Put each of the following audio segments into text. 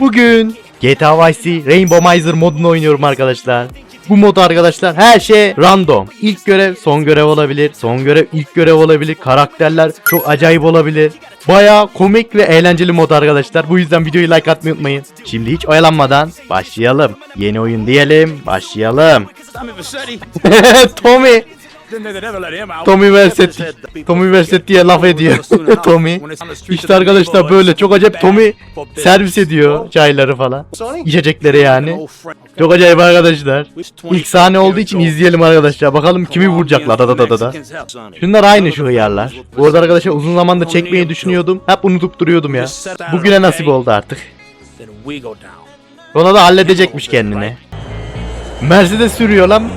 Bugün GTA Vice City Rainbow Miser modunu oynuyorum arkadaşlar. Bu mod arkadaşlar her şey random. İlk görev son görev olabilir. Son görev ilk görev olabilir. Karakterler çok acayip olabilir. Baya komik ve eğlenceli mod arkadaşlar. Bu yüzden videoyu like atmayı unutmayın. Şimdi hiç oyalanmadan başlayalım. Yeni oyun diyelim. Başlayalım. Tommy. Tommy. Out. Tommy Versetti diye laf ediyor. Tommy. İşte arkadaşlar böyle çok acayip Tommy servis ediyor çayları falan. İçecekleri yani. Çok acayip arkadaşlar. İlk sahne olduğu için izleyelim arkadaşlar. Bakalım kimi vuracaklar da da da da da. Şunlar aynı şu hıyarlar. Bu arada arkadaşlar uzun zamandır çekmeyi düşünüyordum. Hep unutup duruyordum ya. Bugüne nasip oldu artık. Ona da halledecekmiş kendini. Mercedes sürüyor lan.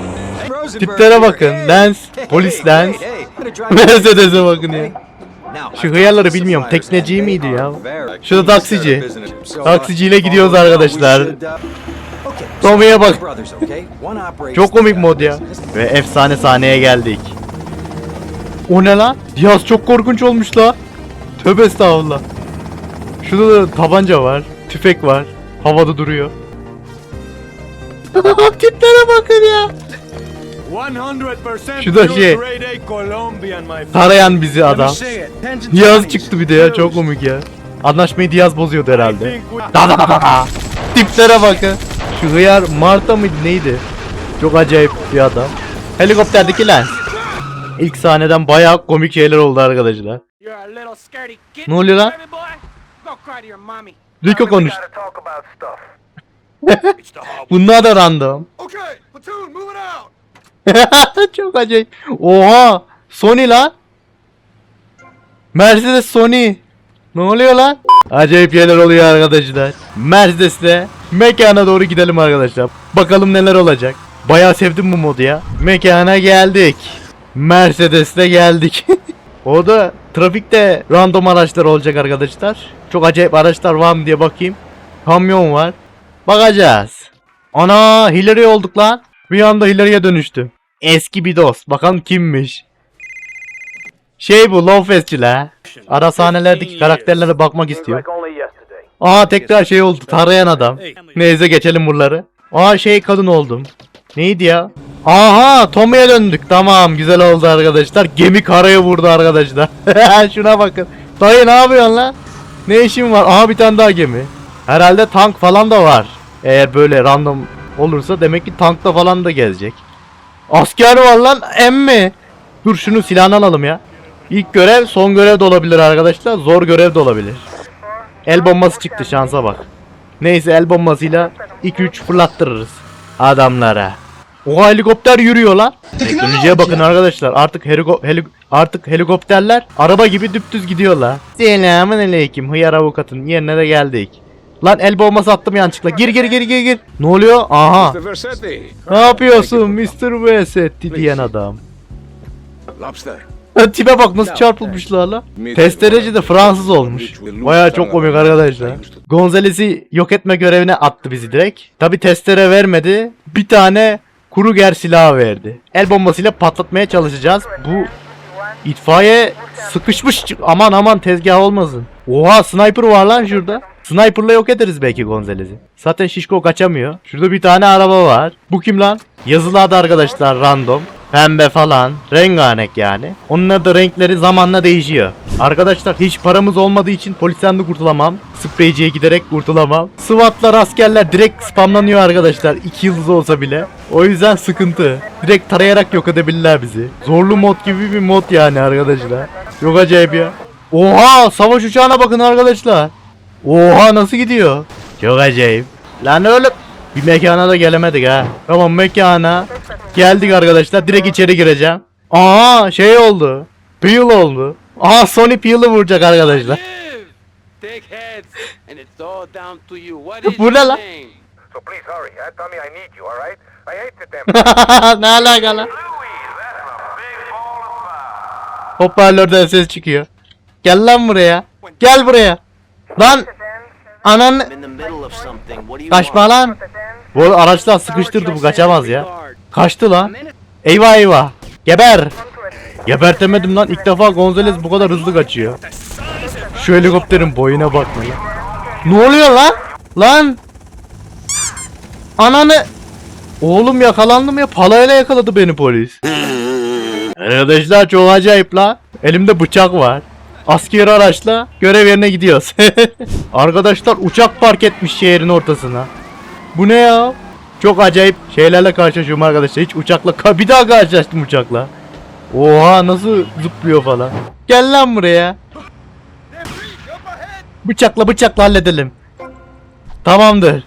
Tiplere bakın. Lens, polis lens. Mercedes'e bakın ya. Şu hıyarları bilmiyorum. Tekneci miydi ya? Şurada taksici. Taksiciyle gidiyoruz arkadaşlar. Tommy'ye bak. Çok komik mod ya. Ve efsane sahneye geldik. O ne lan? Diaz çok korkunç olmuş la. Tövbe estağfurullah. Şurada da tabanca var. Tüfek var. Havada duruyor. Tiplere bakın ya. 100% Şu da şey. friend. Tarayan bizi adam. Diaz Chinese. çıktı bir de ya çok komik ya. Anlaşmayı Diaz bozuyordu herhalde. Da da da da da. Tiplere bakın. Şu hıyar Marta mıydı neydi? Çok acayip bir adam. Helikopterdeki lens. İlk sahneden bayağı komik şeyler oldu arkadaşlar. Ne oluyor lan? Rico konuş. talk about stuff. It's the hard Bunlar da random. Okay. Çok acayip. Oha! Sony lan. Mercedes Sony. Ne oluyor lan? Acayip şeyler oluyor arkadaşlar. Mercedes'le mekana doğru gidelim arkadaşlar. Bakalım neler olacak. Bayağı sevdim bu modu ya. Mekana geldik. Mercedes'le geldik. o da trafikte random araçlar olacak arkadaşlar. Çok acayip araçlar var mı diye bakayım. Kamyon var. Bakacağız. Ana Hillary olduk lan. Bir anda Hillary'e dönüştüm. Eski bir dost. Bakalım kimmiş. Şey bu Lawfest'çiler. Ara sahnelerdeki karakterlere bakmak istiyor. Aa tekrar şey oldu. Tarayan adam. Neyse geçelim buraları. Aa şey kadın oldum. Neydi ya? Aha Tommy'ye döndük. Tamam güzel oldu arkadaşlar. Gemi karaya vurdu arkadaşlar. Şuna bakın. Dayı ne yapıyorsun lan? Ne işin var? Aha bir tane daha gemi. Herhalde tank falan da var. Eğer böyle random olursa demek ki tankta falan da gezecek. Asker var lan emmi. Dur şunu silahını alalım ya. İlk görev son görev de olabilir arkadaşlar. Zor görev de olabilir. El bombası çıktı şansa bak. Neyse el bombasıyla 2-3 fırlattırırız adamlara. O helikopter yürüyor lan. Teknolojiye bakın arkadaşlar. Artık heliko- heli- artık helikopterler araba gibi düptüz gidiyorlar. Selamun aleyküm. Hıyar avukatın yerine de geldik. Lan el bombası attım yanlışlıkla. Gir gir gir gir gir. Ne oluyor? Aha. Ne yapıyorsun Mr. Vesetti diyen adam. Lobster. Tipe bak nasıl çarpılmışlar la. Testereci de Fransız olmuş. Baya çok komik arkadaşlar. Gonzales'i yok etme görevine attı bizi direkt. Tabi testere vermedi. Bir tane Kruger silahı verdi. El bombasıyla patlatmaya çalışacağız. Bu itfaiye sıkışmış. Aman aman tezgah olmasın. Oha sniper var lan şurada. Sniper'la yok ederiz belki Gonzales'i. Zaten şişko kaçamıyor. Şurada bir tane araba var. Bu kim lan? Yazılı adı arkadaşlar random. Pembe falan. Rengarenk yani. Onun da renkleri zamanla değişiyor. Arkadaşlar hiç paramız olmadığı için polisten de kurtulamam. Spreyciye giderek kurtulamam. SWAT'lar askerler direkt spamlanıyor arkadaşlar. 2 yıldız olsa bile. O yüzden sıkıntı. Direkt tarayarak yok edebilirler bizi. Zorlu mod gibi bir mod yani arkadaşlar. Yok acayip ya. Oha savaş uçağına bakın arkadaşlar. Oha nasıl gidiyor? Çok acayip. Lan oğlum. Bir mekana da gelemedik ha. Tamam mekana. Geldik arkadaşlar. Direkt içeri gireceğim. Aa şey oldu. Peel oldu. Aa Sony Peel'ı vuracak arkadaşlar. Take heads, and it's all down to you. What is Bu ne lan? name? So please hurry. Huh? Tommy, I need you, all right? I hate to them. ne alaka lan? Hoparlörden ses çıkıyor. Gel lan buraya. Gel buraya. Lan anan kaçma lan. Bu araçlar sıkıştırdı bu kaçamaz ya. Kaçtı lan. Eyvah eyvah. Geber. Gebertemedim lan. İlk defa Gonzales bu kadar hızlı kaçıyor. Şu helikopterin boyuna bak lan. Ne oluyor lan? Lan! Ananı! Oğlum yakalandım ya. Palayla yakaladı beni polis. Arkadaşlar çok acayip la. Elimde bıçak var. Askeri araçla görev yerine gidiyoruz. Arkadaşlar uçak park etmiş şehrin ortasına. Bu ne ya? Çok acayip şeylerle karşılaşıyorum arkadaşlar. Hiç uçakla bir daha karşılaştım uçakla. Oha nasıl zıplıyor falan. Gel lan buraya. Bıçakla bıçakla halledelim. Tamamdır.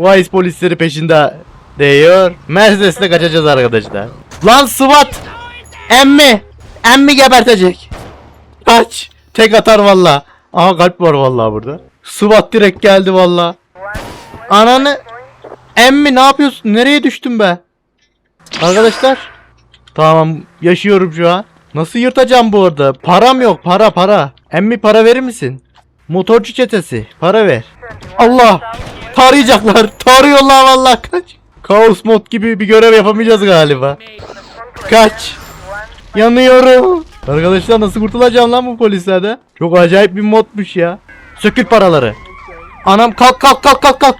Vice polisleri peşinde değiyor. Mercedes'le kaçacağız arkadaşlar. Lan SWAT! Emmi! Emmi gebertecek. Kaç! Tek atar valla. Aha kalp var valla burada. SWAT direkt geldi valla. Ananı... Emmi ne yapıyorsun? Nereye düştün be? Arkadaşlar. Tamam yaşıyorum şu an. Nasıl yırtacağım bu arada? Param yok para para. Emmi para verir misin? Motorcu çetesi para ver. Allah! Tarayacaklar. Tarıyorlar vallahi kaç. Kaos mod gibi bir görev yapamayacağız galiba. Kaç. Yanıyorum. Arkadaşlar nasıl kurtulacağım lan bu polislerden? Çok acayip bir modmuş ya. Sökül paraları. Anam kalk kalk kalk kalk kalk.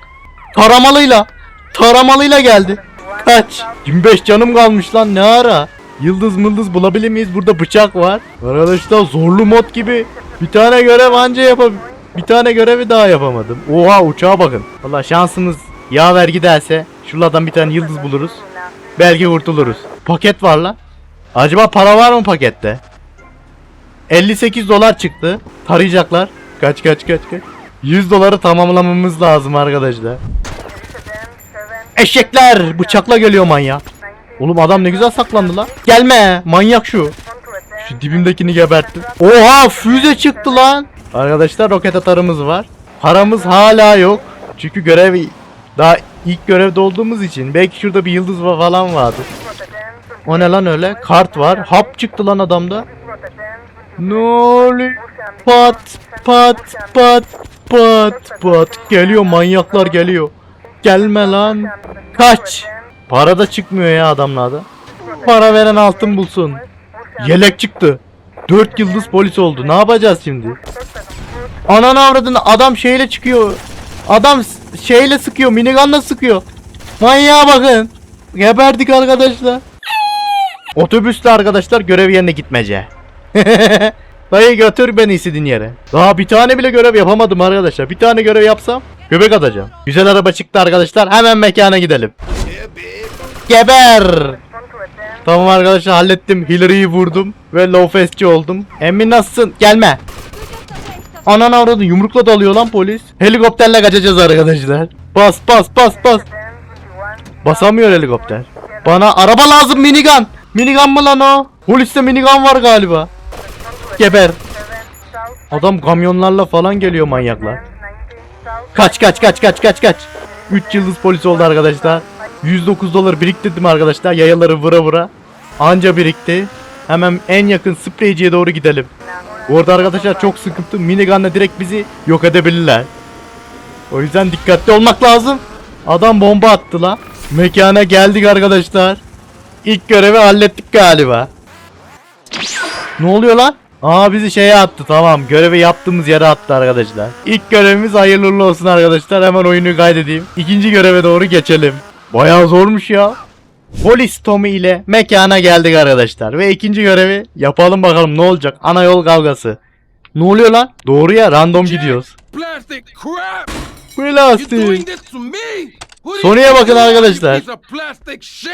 Taramalıyla. Taramalıyla geldi. Kaç. 25 canım kalmış lan ne ara. Yıldız mıldız bulabilir miyiz? Burada bıçak var. Arkadaşlar zorlu mod gibi. Bir tane görev anca yapab... Bir tane görevi daha yapamadım. Oha uçağa bakın. Valla şansımız yaver giderse şuradan bir tane yıldız buluruz. Belki kurtuluruz. Paket var lan. Acaba para var mı pakette? 58 dolar çıktı. Tarayacaklar. Kaç kaç kaç kaç. 100 doları tamamlamamız lazım arkadaşlar. Eşekler! Bıçakla geliyor manyak. Oğlum adam ne güzel saklandı lan. Gelme! Manyak şu. Şu dibimdekini geberttim. Oha füze çıktı lan. Arkadaşlar roket atarımız var. Paramız hala yok. Çünkü görev daha ilk görevde olduğumuz için belki şurada bir yıldız falan vardı. O ne lan öyle? Kart var. Hap çıktı lan adamda. Ne oluyor? Pat pat pat pat pat. Geliyor manyaklar geliyor. Gelme lan. Kaç. Para da çıkmıyor ya adamlarda. Para veren altın bulsun. Yelek çıktı. 4 yıldız polis oldu. Ne yapacağız şimdi? Ananı avradını adam şeyle çıkıyor. Adam şeyle sıkıyor. Minigunla sıkıyor. Manyağa bakın. Geberdik arkadaşlar. Otobüsle arkadaşlar görev yerine gitmece. Dayı götür beni istediğin yere. Daha bir tane bile görev yapamadım arkadaşlar. Bir tane görev yapsam göbek atacağım. Güzel araba çıktı arkadaşlar. Hemen mekana gidelim. Geber. Tamam arkadaşlar hallettim. Hillary'yi vurdum ve low fastçi oldum. Emin nasılsın? Gelme. Anan avradı yumrukla dalıyor lan polis. Helikopterle kaçacağız arkadaşlar. Bas bas bas bas. Basamıyor helikopter. Bana araba lazım minigun. Minigun mı lan o? Poliste minigun var galiba. Geber. Adam kamyonlarla falan geliyor manyaklar. Kaç kaç kaç kaç kaç kaç. 3 yıldız polis oldu arkadaşlar. 109 dolar biriktirdim arkadaşlar. Yayaları vura vura. Anca birikti. Hemen en yakın spreyciye doğru gidelim. Orada arkadaşlar çok sıkıntı. Minigun'la direkt bizi yok edebilirler. O yüzden dikkatli olmak lazım. Adam bomba attı la. Mekana geldik arkadaşlar. İlk görevi hallettik galiba. Ne oluyor lan? Aa bizi şeye attı tamam. Görevi yaptığımız yere attı arkadaşlar. İlk görevimiz hayırlı uğurlu olsun arkadaşlar. Hemen oyunu kaydedeyim. İkinci göreve doğru geçelim. Bayağı zormuş ya. Polis Tommy ile mekana geldik arkadaşlar. Ve ikinci görevi yapalım bakalım ne olacak. Ana yol kavgası. Ne oluyor lan? Doğru ya random gidiyoruz. Plastic crap! Sony'ye bakın arkadaşlar.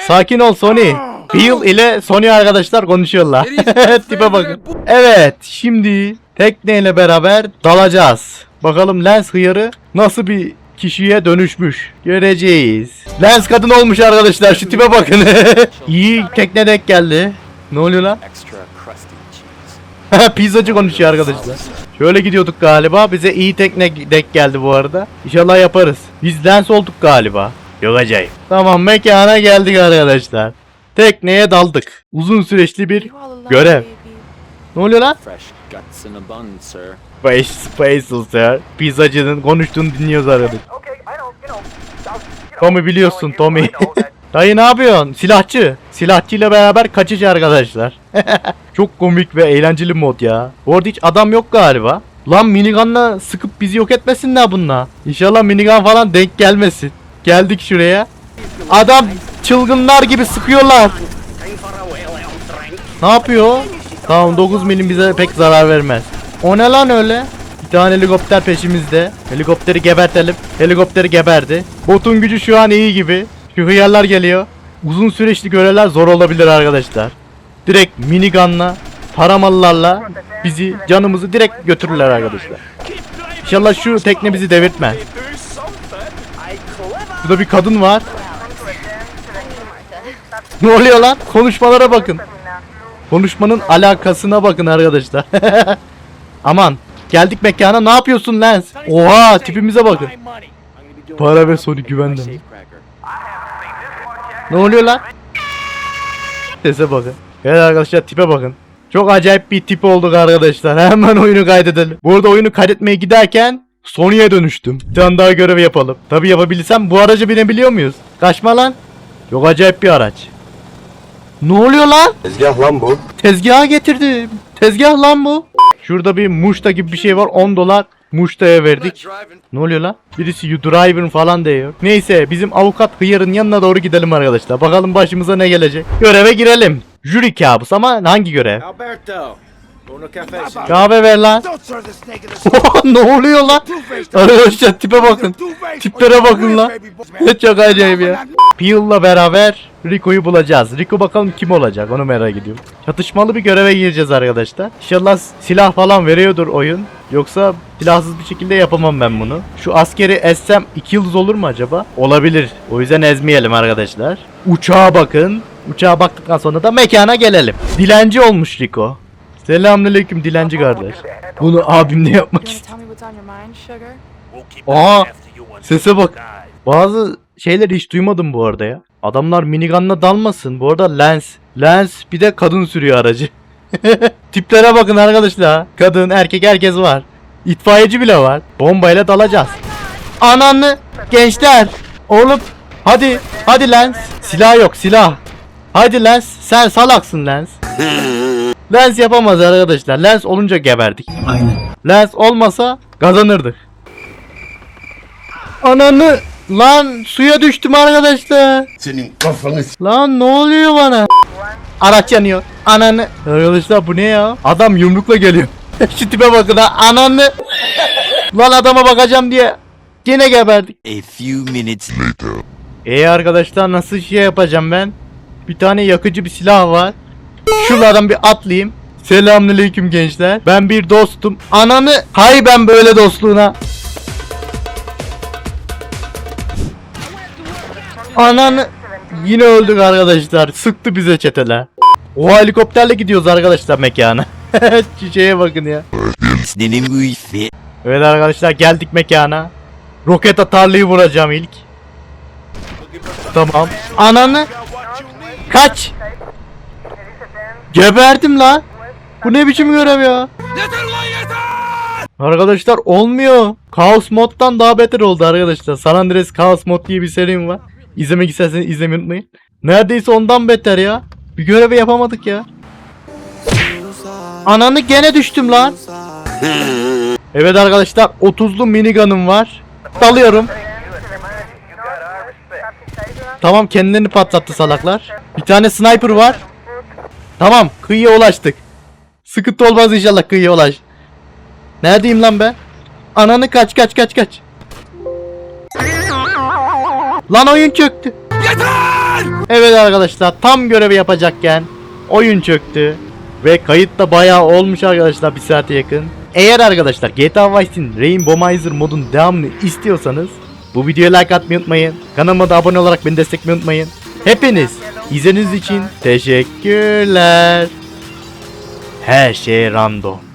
Sakin ol Sony. Bill ile Sony arkadaşlar konuşuyorlar. Tipe bakın. Evet şimdi tekneyle beraber dalacağız. Bakalım Lens hıyarı nasıl bir kişiye dönüşmüş. Göreceğiz. Lens kadın olmuş arkadaşlar şu tipe bakın. İyi tekne denk geldi. Ne oluyor lan? Pizzacı konuşuyor arkadaşlar. Şöyle gidiyorduk galiba. Bize iyi tekne denk geldi bu arada. İnşallah yaparız. Biz lens olduk galiba. Yok acayip. Tamam mekana geldik arkadaşlar. Tekneye daldık. Uzun süreçli bir görev. Ne oluyor lan? Fresh guts in a bun, sir. Space, Space sir. Pizzacının konuştuğunu dinliyoruz arkadaşlar. Tommy biliyorsun Tommy. Dayı ne yapıyorsun? Silahçı. Silahçıyla beraber kaçış arkadaşlar. Çok komik ve eğlenceli mod ya. Bu arada hiç adam yok galiba. Lan minigunla sıkıp bizi yok etmesinler bunlar. İnşallah minigun falan denk gelmesin. Geldik şuraya. Adam çılgınlar gibi sıkıyorlar. Ne yapıyor? Tamam 9 milim bize pek zarar vermez. O ne lan öyle? Bir tane helikopter peşimizde. Helikopteri gebertelim. Helikopteri geberdi. Botun gücü şu an iyi gibi. Şu hıyarlar geliyor. Uzun süreçli görevler zor olabilir arkadaşlar. Direkt minigunla, paramallarla bizi, canımızı direkt götürürler arkadaşlar. İnşallah şu tekne bizi devirtmez. Burada bir kadın var. Ne oluyor lan? Konuşmalara bakın. Konuşmanın alakasına bakın arkadaşlar. Aman. Geldik mekana ne yapıyorsun Lens? Oha tipimize bakın. Para ve Sony güvende mi? Ne oluyor lan? Sese bakın. Evet arkadaşlar tipe bakın. Çok acayip bir tip olduk arkadaşlar. Hemen oyunu kaydedelim. Bu arada oyunu kaydetmeye giderken Sony'e dönüştüm. Bir tane daha görev yapalım. Tabi yapabilsem bu aracı binebiliyor muyuz? Kaçma lan. Çok acayip bir araç. Ne oluyor lan? Tezgah lan bu. Tezgaha getirdim. Tezgah lan bu. Şurada bir muşta gibi bir şey var. 10 dolar muştaya verdik. Driving. Ne oluyor lan? Birisi you driver falan diyor. Neyse bizim avukat hıyarın yanına doğru gidelim arkadaşlar. Bakalım başımıza ne gelecek. Göreve girelim. Jüri kabus ama hangi görev? Alberto. Kahve ver lan. Ne oluyor lan? Arkadaşlar tipe bakın. Tiplere bakın lan. Çok acayip ya. Peel'la beraber Rico'yu bulacağız. Rico bakalım kim olacak onu merak ediyorum. Çatışmalı bir göreve gireceğiz arkadaşlar. İnşallah silah falan veriyordur oyun. Yoksa silahsız bir şekilde yapamam ben bunu. Şu askeri essem 2 yıldız olur mu acaba? Olabilir. O yüzden ezmeyelim arkadaşlar. Uçağa bakın. Uçağa baktıktan sonra da mekana gelelim. Dilenci olmuş Rico. Selamünaleyküm dilenci kardeş. Bunu abimle yapmak sugar? Aa sese bak. Bazı şeyleri hiç duymadım bu arada ya. Adamlar minigunla dalmasın. Bu arada Lens. Lens bir de kadın sürüyor aracı. Tiplere bakın arkadaşlar. Kadın, erkek herkes var. İtfaiyeci bile var. Bombayla dalacağız. Ananı gençler. Oğlum hadi hadi Lens. Silah yok silah. Hadi Lens sen salaksın Lens. Lens yapamaz arkadaşlar. Lens olunca geberdik. Aynen. Lens olmasa kazanırdık. Ananı lan suya düştüm arkadaşlar. Senin kafanı Lan ne oluyor bana? Araç yanıyor. Ananı. Arkadaşlar bu ne ya? Adam yumrukla geliyor. Şu tipe bakın ha. Ananı. Lan adama bakacağım diye. Gene geberdik. A few minutes E arkadaşlar nasıl şey yapacağım ben? Bir tane yakıcı bir silah var. Şuradan bir atlayayım. Selamünaleyküm gençler. Ben bir dostum. Ananı. Hay ben böyle dostluğuna. Ananı. Yine öldük arkadaşlar. Sıktı bize çeteler. O helikopterle gidiyoruz arkadaşlar mekana. Çiçeğe bakın ya. Senin bu ife Evet arkadaşlar geldik mekana. Roket atarlıyı vuracağım ilk. Tamam. Ananı. Kaç. Geberdim lan. Bu ne biçim görev ya? Yeter lan yeter! Arkadaşlar olmuyor. Chaos moddan daha beter oldu arkadaşlar. San Andreas Chaos mod diye bir serim var. İzlemek isterseniz izlemeyi unutmayın. Neredeyse ondan beter ya. Bir görevi yapamadık ya. Ananı gene düştüm lan. Evet arkadaşlar 30'lu minigun'um var. Dalıyorum. Tamam kendilerini patlattı salaklar. Bir tane sniper var. Tamam kıyıya ulaştık. Sıkıntı olmaz inşallah kıyıya ulaş. Neredeyim lan ben? Ananı kaç kaç kaç kaç. Lan oyun çöktü. Evet arkadaşlar tam görevi yapacakken oyun çöktü. Ve kayıt da bayağı olmuş arkadaşlar bir saate yakın. Eğer arkadaşlar GTA Vice'in Rainbow modun devamını istiyorsanız bu videoya like atmayı unutmayın. Kanalıma da abone olarak beni desteklemeyi unutmayın. Hepiniz izlediğiniz için teşekkürler. Her şey random.